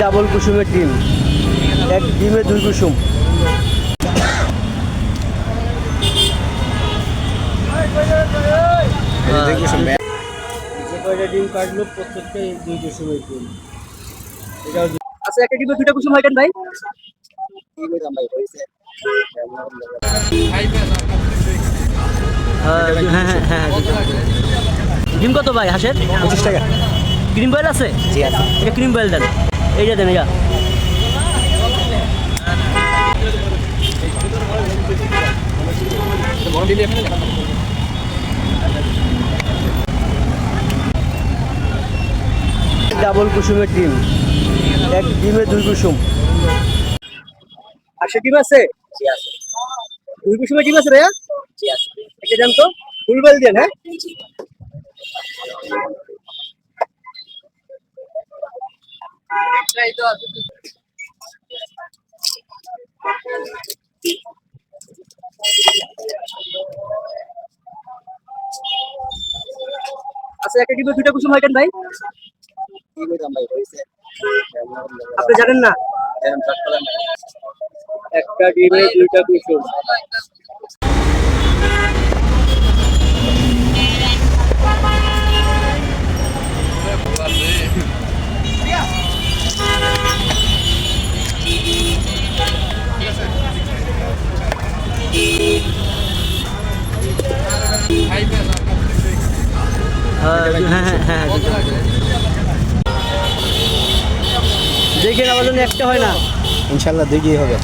Double কুসুমের ডিম। এক ডিমে দুই কুসুম। যে কয়টা ডিম কাটলো প্রত্যেকটাই দুই কুসুমের ডিম এটাও আচ্ছা একটা ডিমে দুইটা কুসুম হয় কেন ভাই? হ্যাঁ হ্যাঁ হ্যাঁ হ্যাঁ ডিম কত ভাই হাঁসের? পঁচিশ টাকা। ক্রিম বয়েল আছে? জি আছে। এটা ক্রিম বয়েল দেন? এইটা দেন এটা ডাবল কুসুমের ডিম। এক ডিমে দুই কুসুম। আর সে ডিম আছে? দুই কুসুমের ডিম আছে জি আছে। এটা দেন তো। ফুলবেল দেন হ্যাঁ? আচ্ছা একটা ডিমে দুইটা কুসুম হয় ভাই? কি হয়েছে আপনি জানেন না। একটা ডিমে দুইটা কুসুম। হ্যাঁ হ্যাঁ হ্যাঁ দেখেন আমার জন্য একটা হয় না। ইনশাল্লাহ দুই হবে।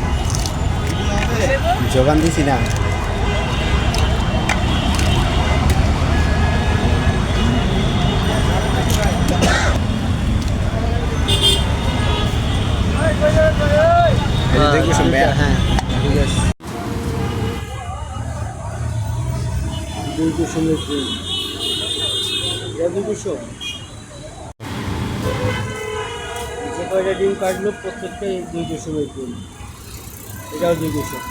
যোগান দিছি না। হ্যাঁ, হ্যাঁ ঠিক আছে দুই কুসুমের ডিম এটা দুই কুসুম যে কয়টা ডিম কাটলো প্রত্যেকটাই দুই দুশো ডিম। এটাও দুই কুসুম।